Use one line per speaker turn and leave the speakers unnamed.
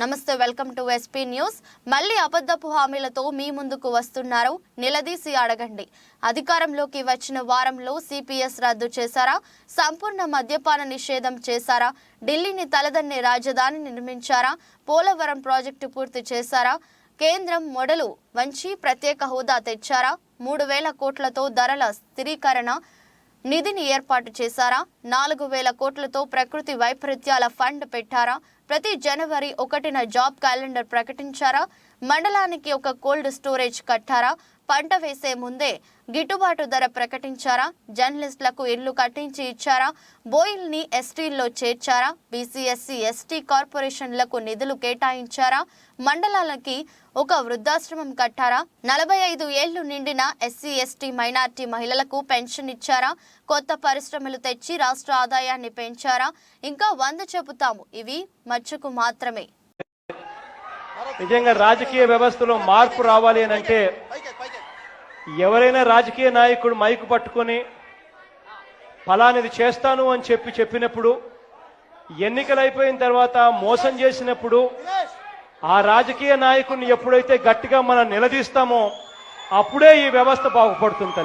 నమస్తే welcome to SP news. మళ్ళీ అబద్ధపు హామీలతో మీ ముందుకు వస్తున్నారు. నిలదీసి అడగండి. అధికారంలోకి వచ్చిన వారంలో సిపిఎస్ రద్దు చేశారా? సంపూర్ణ మద్యపాన నిషేధం చేశారా? ఢిల్లీని తలదన్నే రాజధాని నిర్మించారా? పోలవరం ప్రాజెక్టు పూర్తి చేశారా? కేంద్రం మొడలు వంచి ప్రత్యేక హోదా తెచ్చారా? మూడు వేల కోట్లతో ధరల స్థిరీకరణ నిధిని ఏర్పాటు చేశారా? నాలుగు వేల కోట్లతో ప్రకృతి వైపరీత్యాల ఫండ్ పెట్టారా? ప్రతి జనవరి ఒకటిన జాబ్ క్యాలెండర్ ప్రకటించారా? మండలానికి ఒక కోల్డ్ స్టోరేజ్ కట్టారా? పంట వేసే ముందే గిట్టుబాటు ధర ప్రకటించారా? జర్నలిస్టులకు ఇళ్ళు కట్టించి ఇచ్చారా? బోయిల్ని ఎస్టీల్లో చేర్చారా? బీసీఎస్సీ ఎస్టీ కార్పొరేషన్లకు నిధులు కేటాయించారా? మండలాలకి ఒక వృద్ధాశ్రమం కట్టారా? నలభై ఐదు ఏళ్ళు నిండిన ఎస్సీ ఎస్టీ మైనార్టీ మహిళలకు పెన్షన్ ఇచ్చారా? కొత్త పరిశ్రమలు తెచ్చి రాష్ట్ర ఆదాయాన్ని పెంచారా? ఇంకా వంద చెబుతాము. ఇవి మచ్చుకు మాత్రమే.
నిజంగా రాజకీయ వ్యవస్థలో మార్పు రావాలి అని అంటే ఎవరైనా రాజకీయ నాయకుడు మైకు పట్టుకొని ఫలానిది చేస్తాను అని చెప్పి చెప్పినప్పుడు ఎన్నికలు అయిపోయిన తర్వాత మోసం చేసినప్పుడు ఆ రాజకీయ నాయకుడిని ఎప్పుడైతే గట్టిగా మనం నిలదీస్తామో అప్పుడే ఈ వ్యవస్థ బాగుపడుతుంది